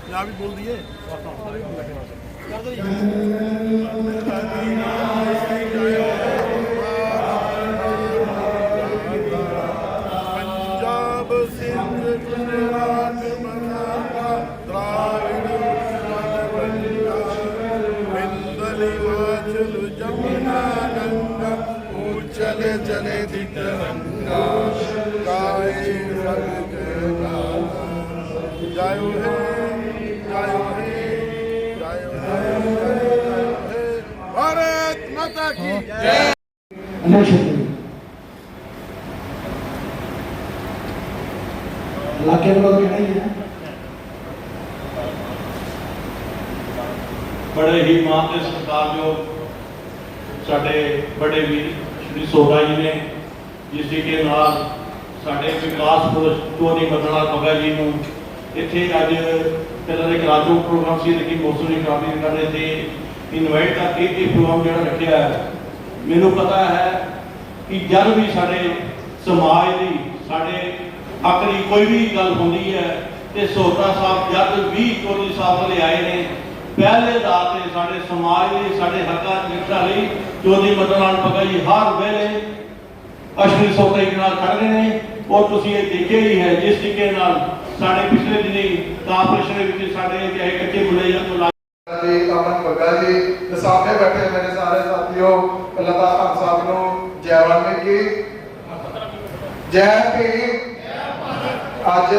ਪੰਜਾਬ ਵੀ ਬੋਲ ਦਈਏ ਪੰਜਾਬ ਸਿੰਧ ਗੁਜਰਾਤ ਮਰਾਠਾ ਦਰਾਵਿੜ ਪੰਜਾਬ ਹਿੰਦਲ ਹਿਮਾਚਲ ਜਮਨਾ ਗੰਗਾ ਉਚਲ ਚਲੇ ਦੀ ਤਰੰਗਾ ਜਾਇਓ ਹੈ ਜਾਇਓ ਹੈ ਜਾਇਓ ਹੈ ਭਾਰਤ ਮਾਤਾ ਕੀ ਜੈ। ਇਲਾਕੇ ਵੱਲੋਂ ਤਾਂ ਕਹਿਣਾ ਹੀ ਹੈ? ਬੜੇ ਹੀ ਮਾਨ ਤੇ ਸਤਿਕਾਰਯੋਗ ਸਾਡੇ ਬੜੇ ਵੀਰ ਸ਼੍ਰੀ ਸੋਢਾ ਜੀ ਨੇ ਜਿਸ ਦੇ ਕੇ ਨਾਲ ਸਾਡੇ ਵਿਕਾਸ ਪੁਰਸ਼ ਟੋਨੀ ਮਦਨਾ ਪਗਾ ਜੀ ਨੂੰ ਇੱਥੇ ਅੱਜ ਪਹਿਲਾਂ ਇੱਕ ਰਾਜੋਗ ਪ੍ਰੋਗਰਾਮ ਸੀ, ਲੇਕਿਨ ਮੌਸਮ ਦੀ ਕਾਫੀ ਕਰ ਰਹੇ ਤੇ ਇਨਵਾਈਟ ਕਰਕੇ ਇਹ ਪ੍ਰੋਗਰਾਮ ਜਿਹੜਾ ਰੱਖਿਆ ਹੈ, ਮੈਨੂੰ ਪਤਾ ਹੈ ਕਿ ਜਦ ਵੀ ਸਾਡੇ ਸਮਾਜ ਦੀ, ਸਾਡੇ ਹੱਕ ਦੀ ਕੋਈ ਵੀ ਗੱਲ ਹੁੰਦੀ ਹੈ, ਤੇ ਸੋਹਰਾ ਸਾਹਿਬ ਜਦ ਵੀ ਟੋਨੀ ਸਾਹਿਬ ਵਾਲੇ ਆਏ ਨੇ, ਪਹਿਲੇ ਦਾਅ ਤੇ ਸਾਡੇ ਸਮਾਜ ਲਈ ਸਾਡੇ ਹੱਕਾਂ ਦੀ ਲਈ ਜੋਦੀ ਮਦਨਾਲ ਪਗਾ ਜੀ ਹਰ ਵੇਲੇ ਅਸ਼ਰੀ ਸੋਤੇ ਨਾਲ ਖੜਦੇ ਨੇ। ਔਰ ਤੁਸੀਂ ਇਹ ਦੇਖਿਆ ਹੀ ਹੈ, ਜਿਸ ਤਰੀਕੇ ਨਾਲ ਸਾਡੇ ਪਿਛਲੇ ਦਿਨੀ ਕਾਰਪੋਰੇਸ਼ਨ ਦੇ ਵਿੱਚ ਸਾਡੇ ਚਾਹੇ ਕੱਚੇ ਮੁੱਲੇ ਜਾਂ ਤੋਂ ਜੀ, ਅਮਨ ਬੱਗਾ ਜੀ ਤੇ ਸਾਹਮਣੇ ਬੈਠੇ ਮੇਰੇ ਸਾਰੇ ਸਾਥੀਓ। ਪਹਿਲਾਂ ਤਾਂ ਖਾਨ ਸਾਹਿਬ ਨੂੰ ਜੈ ਵਾਲਮੀਕੀ ਜੈ ਭੀਮ ਅੱਜ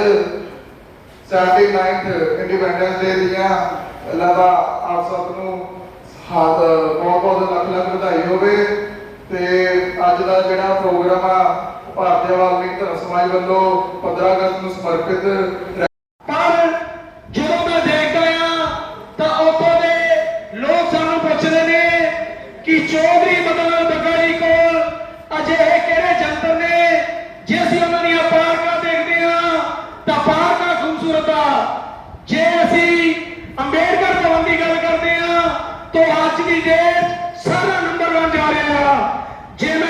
79th ਇੰਡੀਪੈਂਡੈਂਸ ਡੇ ਦੀਆਂ ਪਹਿਲਾਂ ਤਾਂ ਆਪ ਸਭ ਨੂੰ ਹਾਥ ਬਹੁਤ ਬਹੁਤ ਲੱਖ ਲੱਖ ਵਧਾਈ ਹੋਵੇ ਤੇ ਅੱਜ ਦਾ ਜਿਹੜਾ ਪ੍ਰੋਗਰਾਮ ਆ ਭਾਰਤੀ ਵਾਲਮੀਕ ਧਰਮ ਸਮਾਜ ਵੱਲੋਂ 15 ਅਗਸਤ ਨੂੰ ਸਮਰਪਿਤ ਪਰ ਜਦੋਂ ਮੈਂ ਦੇਖਦਾ ਆ ਤਾਂ ਉੱਥੋਂ ਦੇ ਲੋਕ ਸਾਨੂੰ ਪੁੱਛਦੇ ਨੇ ਕਿ ਚੌਧਰੀ ਮਦਨ ਲਾਲ ਕੋਲ ਅਜਿਹੇ ਕਿਹੜੇ ਜੰਤਰ ਨੇ? ਜੇ ਅਸੀਂ ਉਹਨਾਂ ਦੀਆਂ ਪਾਰਕਾਂ ਦੇਖਦੇ ਆ ਤਾਂ ਪਾਰਕਾਂ ਖੂਬਸੂਰਤ ਆ। ਜੇ ਅਸੀਂ ਅੰਬੇਡਕਰ ਭਵਨ ਦੀ ਗੱਲ ਕਰਦੇ ਆ ਤਾਂ ਅੱਜ ਦੀ ਡੇਟ ਸਾਰਾ ਨੰਬਰ 1 ਜਾ ਰਿਹਾ। ਜੇ ਮੈਂ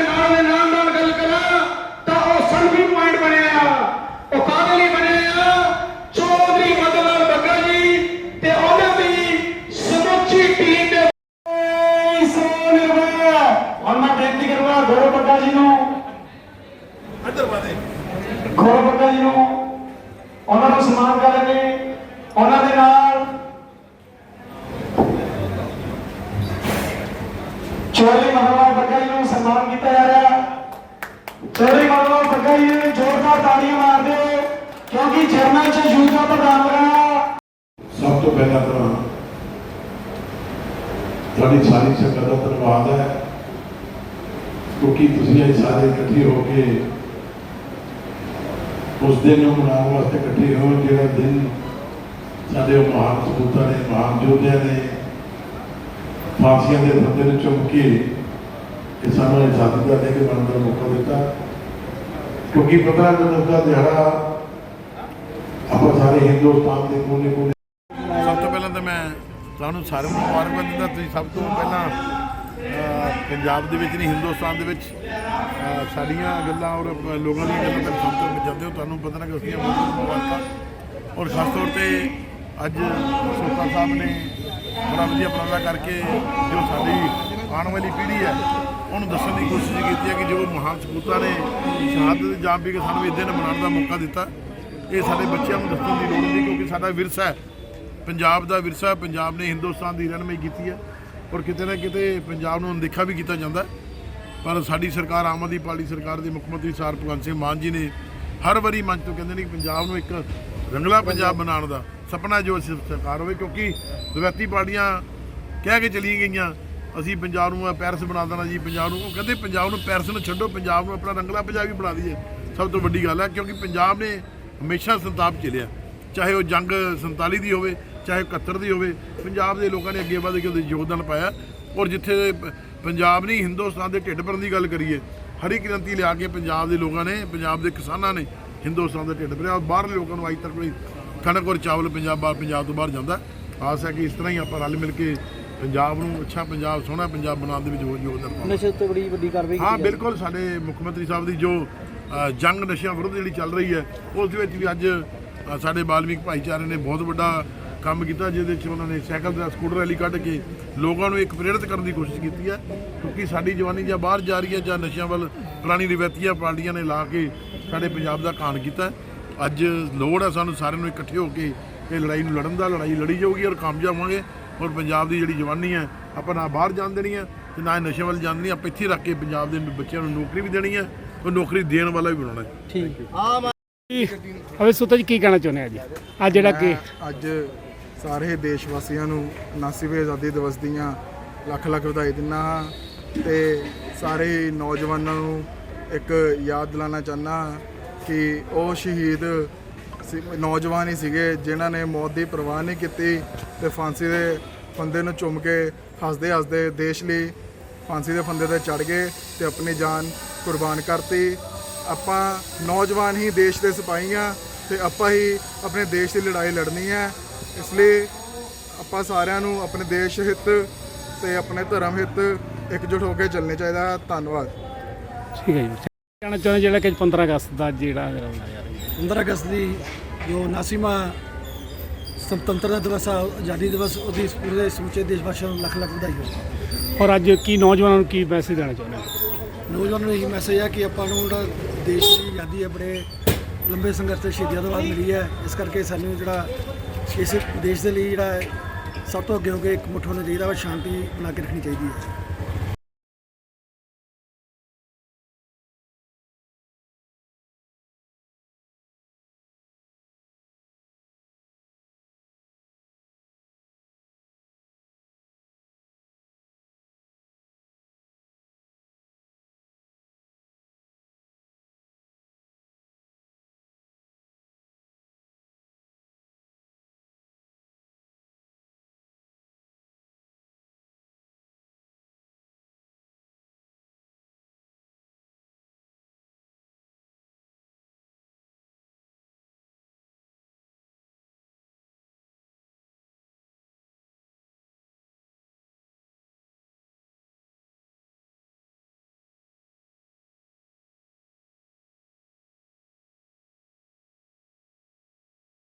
ਚੌਧਰੀ ਮਦਨ ਲਾਲ ਬੱਗਾ ਜੀ ਨੂੰ ਸਨਮਾਨ ਕੀਤਾ ਜਾ ਰਿਹਾ ਚੌਧਰੀ ਮਦਨ ਲਾਲ ਬੱਗਾ ਜੀ ਨੂੰ ਜ਼ੋਰਦਾਰ ਤਾੜੀਆਂ ਮਾਰ ਦਿਓ ਕਿਉਂਕਿ ਜਰਨਲ ਚ ਯੂਥ ਦਾ ਪ੍ਰਧਾਨ ਰਿਹਾ ਸਭ ਤੋਂ ਪਹਿਲਾਂ ਤਾਂ ਤੁਹਾਡੀ ਸਾਰੀ ਸੰਗਤ ਦਾ ਧੰਨਵਾਦ ਹੈ ਕਿਉਂਕਿ ਤੁਸੀਂ ਇਹ ਸਾਰੇ ਇਕੱਠੇ ਹੋ ਕੇ ਉਸ ਦਿਨ ਨੂੰ ਮਨਾਉਣ ਵਾਸਤੇ ਇਕੱਠੇ ਹੋ ਜਿਹੜਾ ਦਿਨ ਸਾਡੇ ਉਹ ਮਹਾਨ ਸਪੂਤਾਂ ਨੇ ਮਹਾਨ ਯੋਧਿਆਂ ਨੇ ਫਾਂਸੀਆਂ ਦੇ ਫੱਤੇ ਨੂੰ ਚੁੱਕ ਕੇ ਕਿਸਾਨਾਂ ਨੇ ਆਜ਼ਾਦੀ ਦਾ ਲੈ ਕੇ ਬਣਨ ਦਾ ਮੌਕਾ ਦਿੱਤਾ। ਕਿਉਂਕਿ ਪਤਾ ਜਦੋਂ ਦਾ ਦਿਹਾੜਾ ਆਪਾਂ ਸਾਰੇ ਹਿੰਦੁਸਤਾਨ ਦੇ ਕੋਨੇ ਕੋਨੇ ਸਭ ਤੋਂ ਪਹਿਲਾਂ ਤਾਂ ਮੈਂ ਤੁਹਾਨੂੰ ਸਾਰਿਆਂ ਨੂੰ ਮੁਬਾਰਕਬਾਦ ਦਿੰਦਾ, ਤੁਸੀਂ ਸਭ ਤੋਂ ਪਹਿਲਾਂ ਪੰਜਾਬ ਦੇ ਵਿੱਚ ਨਹੀਂ, ਹਿੰਦੁਸਤਾਨ ਦੇ ਵਿੱਚ ਸਾਡੀਆਂ ਗੱਲਾਂ ਔਰ ਲੋਕਾਂ ਦੀਆਂ ਗੱਲਾਂ ਤੱਕ ਸਭ ਤੋਂ ਜਾਂਦੇ ਹੋ, ਤੁਹਾਨੂੰ ਪਤਾ ਨਾ ਕਿ ਉਸਦੀਆਂ ਬਹੁਤ ਬਹੁਤ ਮੁਬਾਰਕਾਂ। ਔਰ ਖਾਸ ਤੌਰ ਤੇ ਅੱਜ ਸੋਤਾ ਸਾਹਿਬ ਨੇ ਬੜਾ ਵਧੀਆ ਉਪਰਾਲਾ ਕਰਕੇ ਜੋ ਸਾਡੀ ਆਉਣ ਵਾਲੀ ਪੀੜ੍ਹੀ ਹੈ, ਉਹਨੂੰ ਦੱਸਣ ਦੀ ਕੋਸ਼ਿਸ਼ ਕੀਤੀ ਹੈ ਕਿ ਜੋ ਮਹਾਨ ਸਪੂਤਾਂ ਨੇ ਸ਼ਹਾਦਤ ਜਾਮ ਵੀ ਕੇ ਸਾਨੂੰ ਇਹ ਦਿਨ ਮਨਾਉਣ ਦਾ ਮੌਕਾ ਦਿੱਤਾ, ਇਹ ਸਾਡੇ ਬੱਚਿਆਂ ਨੂੰ ਦੱਸਣ ਦੀ ਲੋੜ ਨਹੀਂ ਕਿਉਂਕਿ ਸਾਡਾ ਵਿਰਸਾ ਹੈ। ਪੰਜਾਬ ਦਾ ਵਿਰਸਾ ਪੰਜਾਬ ਨੇ ਹਿੰਦੁਸਤਾਨ ਦੀ ਰਹਿਨਮਾਈ ਕੀਤੀ ਹੈ ਔਰ ਕਿਤੇ ਨਾ ਕਿਤੇ ਪੰਜਾਬ ਨੂੰ ਅਣਦੇਖਾ ਵੀ ਕੀਤਾ ਜਾਂਦਾ ਪਰ ਸਾਡੀ ਸਰਕਾਰ, ਆਮ ਆਦਮੀ ਪਾਰਟੀ ਸਰਕਾਰ ਦੇ ਮੁੱਖ ਮੰਤਰੀ ਸਰ ਭਗਵੰਤ ਸਿੰਘ ਮਾਨ ਜੀ ਨੇ ਹਰ ਵਾਰੀ ਮੰਚ ਤੋਂ ਕਹਿੰਦੇ ਨੇ ਕਿ ਪੰਜਾਬ ਨੂੰ ਇੱਕ ਰੰਗਲਾ ਪੰਜਾਬ ਬਣਾਉਣ ਦਾ ਸੁਪਨਾ ਜੋ ਅਸੀਂ ਸਰਕਾਰ ਹੋਵੇ, ਕਿਉਂਕਿ ਰਵਾਇਤੀ ਪਾਰਟੀਆਂ ਕਹਿ ਕੇ ਚਲੀ ਗਈਆਂ, ਅਸੀਂ ਪੰਜਾਬ ਨੂੰ ਪੈਰਿਸ ਬਣਾ ਦੇਣਾ ਜੀ, ਪੰਜਾਬ ਨੂੰ, ਉਹ ਕਹਿੰਦੇ ਪੰਜਾਬ ਨੂੰ ਪੈਰਿਸ ਨੂੰ ਛੱਡੋ, ਪੰਜਾਬ ਨੂੰ ਆਪਣਾ ਰੰਗਲਾ ਪੰਜਾਬੀ ਬਣਾ ਦਈਏ। ਸਭ ਤੋਂ ਵੱਡੀ ਗੱਲ ਹੈ, ਕਿਉਂਕਿ ਪੰਜਾਬ ਨੇ ਹਮੇਸ਼ਾ ਸੰਤਾਪ ਝੇਲਿਆ। ਚਾਹੇ ਉਹ ਜੰਗ 47 ਦੀ ਹੋਵੇ, ਚਾਹੇ 71 ਦੀ ਹੋਵੇ, ਪੰਜਾਬ ਦੇ ਲੋਕਾਂ ਨੇ ਅੱਗੇ ਵਧ ਕੇ ਉਹਦੇ ਯੋਗਦਾਨ ਪਾਇਆ। ਔਰ ਜਿੱਥੇ ਪੰਜਾਬ ਨਹੀਂ, ਹਿੰਦੁਸਤਾਨ ਦੇ ਢਿੱਡ ਭਰਨ ਦੀ ਗੱਲ ਕਰੀਏ, ਹਰੀ ਕ੍ਰਾਂਤੀ ਲਿਆ ਕੇ ਪੰਜਾਬ ਦੇ ਲੋਕਾਂ ਨੇ, ਪੰਜਾਬ ਦੇ ਕਿਸਾਨਾਂ ਨੇ ਹਿੰਦੁਸਤਾਨ ਦਾ ਢਿੱਡ ਭਰਿਆ, ਔਰ ਬਾਹਰਲੇ ਲੋਕਾਂ ਨੂੰ ਅੱਜ ਤੱਕ ਕੋਈ ਕਣਕ ਔਰ ਚਾਵਲ ਪੰਜਾਬ ਬਾਹਰ ਪੰਜਾਬ ਤੋਂ ਬਾਹਰ ਜਾਂਦਾ ਆਸ ਹੈ ਕਿ ਇਸ ਤਰ੍ਹਾਂ ਹੀ ਆਪਾਂ ਰਲ ਮਿਲ ਕੇ ਪੰਜਾਬ ਨੂੰ ਅੱਛਾ ਪੰਜਾਬ ਸੋਹਣਾ ਪੰਜਾਬ ਬਣਾਉਣ ਦੇ ਵਿੱਚ ਹੋਰ ਯੋਗਦਾਨ ਪਾਵਾਂਗੇ ਨਸ਼ੇ ਉੱਤੇ ਬੜੀ ਵੱਡੀ ਕਾਰਵਾਈ ਹਾਂ। ਬਿਲਕੁਲ ਸਾਡੇ ਮੁੱਖ ਮੰਤਰੀ ਸਾਹਿਬ ਦੀ ਜੋ ਜੰਗ ਨਸ਼ਿਆਂ ਵਿਰੁੱਧ ਜਿਹੜੀ ਚੱਲ ਰਹੀ ਹੈ ਉਸ ਦੇ ਵਿੱਚ ਵੀ ਅੱਜ ਸਾਡੇ ਬਾਲਮੀਕ ਭਾਈਚਾਰੇ ਨੇ ਬਹੁਤ ਵੱਡਾ ਕੰਮ ਕੀਤਾ ਜਿਹਦੇ ਵਿੱਚ ਉਹਨਾਂ ਨੇ ਸਾਈਕਲ ਦਾ ਸਕੂਟਰ ਰੈਲੀ ਕੱਢ ਕੇ ਲੋਕਾਂ ਨੂੰ ਇੱਕ ਪ੍ਰੇਰਿਤ ਕਰਨ ਦੀ ਕੋਸ਼ਿਸ਼ ਕੀਤੀ ਹੈ ਕਿਉਂਕਿ ਸਾਡੀ ਜਵਾਨੀ ਜਾਂ ਬਾਹਰ ਜਾ ਰਹੀ ਹੈ ਜਾਂ ਨਸ਼ਿਆਂ ਵੱਲ ਪੁਰਾਣੀ ਰਿਵਾਇਤੀਆਂ ਪਾਰਟੀਆਂ ਨੇ ਲਾ ਕੇ ਸਾਡੇ ਪੰਜਾਬ ਦਾ ਕਾਣ ਕੀਤਾ। ਅੱਜ ਲੋੜ ਹੈ ਸਾਨੂੰ ਸਾਰਿਆਂ ਨੂੰ ਇਕੱਠੇ ਹੋ ਕੇ ਇਹ ਲੜਾਈ ਨੂੰ ਲੜਨ ਦਾ ਲੜਾਈ ਲੜੀ ਜਾਊਗੀ ਔਰ ਕਾਮਯਾਬ ਹੋਵਾਂਗੇ। ਔਰ ਪੰਜਾਬ ਦੀ ਜਿਹੜੀ ਜਵਾਨੀ ਹੈ ਆਪਾਂ ਨਾ ਬਾਹਰ ਜਾਣ ਦੇਣੀ ਹੈ ਤੇ ਨਾ ਨਸ਼ੇ ਵੱਲ ਜਾਣ ਦੇਣੀ ਆਪਾਂ ਇੱਥੇ ਰੱਖ ਕੇ ਪੰਜਾਬ ਦੇ ਬੱਚਿਆਂ ਨੂੰ ਨੌਕਰੀ ਵੀ ਦੇਣੀ ਹੈ ਔਰ ਨੌਕਰੀ ਦੇਣ ਵਾਲਾ ਵੀ ਬਣਾਉਣਾ ਹੈ। ਅਵੇ ਸੁਤਾ ਜੀ ਕੀ ਕਹਿਣਾ ਚਾਹੁੰਦੇ ਆ ਜੀ? ਆ ਜਿਹੜਾ ਕਿ ਅੱਜ ਸਾਰੇ ਦੇਸ਼ ਵਾਸੀਆਂ ਨੂੰ 79ਵੇਂ ਆਜ਼ਾਦੀ ਦਿਵਸ ਦੀਆਂ ਲੱਖ ਲੱਖ ਵਧਾਈ ਦਿੰਦਾ ਹਾਂ ਤੇ ਸਾਰੇ ਨੌਜਵਾਨਾਂ ਨੂੰ ਇੱਕ ਯਾਦ ਦਿਲਾਉਣਾ ਚਾਹੁੰਦਾ ਹਾਂ ਕਿ ਉਹ ਸ਼ਹੀਦ ਨੌਜਵਾਨ ਹੀ ਸੀਗੇ, ਜਿਨ੍ਹਾਂ ਨੇ ਮੌਤ ਦੀ ਪਰਵਾਹ ਨਹੀਂ ਕੀਤੀ ਤੇ ਫਾਂਸੀ ਦੇ ਫੰਦੇ ਨੂੰ ਚੁੰਮ ਕੇ ਹੱਸਦੇ ਹੱਸਦੇ ਦੇਸ਼ ਲਈ ਫਾਂਸੀ ਦੇ ਫੰਦੇ ਤੇ ਚੜ ਗਏ ਤੇ ਆਪਣੀ ਜਾਨ ਕੁਰਬਾਨ ਕਰਤੀ। ਆਪਾਂ ਨੌਜਵਾਨ ਹੀ ਦੇਸ਼ ਦੇ ਸਿਪਾਹੀ ਹਾਂ ਤੇ ਆਪਾਂ ਹੀ ਆਪਣੇ ਦੇਸ਼ ਦੀ ਲੜਾਈ ਲੜਨੀ ਹੈ। ਇਸ ਲਈ ਆਪਾਂ ਸਾਰਿਆਂ ਨੂੰ ਆਪਣੇ ਦੇਸ਼ ਹਿੱਤ ਤੇ ਆਪਣੇ ਧਰਮ ਹਿੱਤ ਇਕਜੁੱਟ ਹੋ ਕੇ ਚੱਲਣੇ ਚਾਹੀਦਾ। ਧੰਨਵਾਦ। ਠੀਕ ਹੈ ਜੀ। ਕਹਿਣਾ ਚਾਹੁੰਦੇ ਜਿਹੜਾ ਕਿ 15 ਅਗਸਤ ਦਾ ਜਿਹੜਾ ਰਿਹਾ। ਹੈ 15 ਅਗਸਤ ਦੀ ਜੋ 79ਵਾਂ ਸੁਤੰਤਰਤਾ ਦਿਵਸ ਆ ਆਜ਼ਾਦੀ ਦਿਵਸ ਉਹਦੀ ਪੂਰੇ ਸਮੁੱਚੇ ਦੇਸ਼ ਵਾਸੀਆਂ ਨੂੰ ਲੱਖ ਲੱਖ ਵਧਾਈ ਹੋਵੇ ਔਰ ਅੱਜ ਕੀ ਨੌਜਵਾਨਾਂ ਨੂੰ ਕੀ ਮੈਸੇਜ ਦੇਣਾ ਚਾਹੁੰਦੇ ਹੋ? ਨੌਜਵਾਨਾਂ ਨੂੰ ਇਹ ਮੈਸੇਜ ਹੈ ਕਿ ਆਪਾਂ ਨੂੰ ਜਿਹੜਾ ਦੇਸ਼ ਦੀ ਆਜ਼ਾਦੀ ਹੈ ਬੜੇ ਲੰਬੇ ਸੰਘਰਸ਼ ਤੇ ਸ਼ਹੀਦੀਆਂ ਤੋਂ ਬਾਅਦ ਮਿਲੀ ਹੈ ਇਸ ਕਰਕੇ ਸਾਨੂੰ ਜਿਹੜਾ ਇਸ ਦੇਸ਼ ਦੇ ਲਈ ਜਿਹੜਾ ਹੈ, ਸਭ ਤੋਂ ਅੱਗੇ ਹੋ ਕੇ ਇੱਕ ਮੁੱਠ ਹੋਣਾ ਚਾਹੀਦਾ ਵਾ ਸ਼ਾਂਤੀ ਬਣਾ ਕੇ ਰੱਖਣੀ ਚਾਹੀਦੀ ਹੈ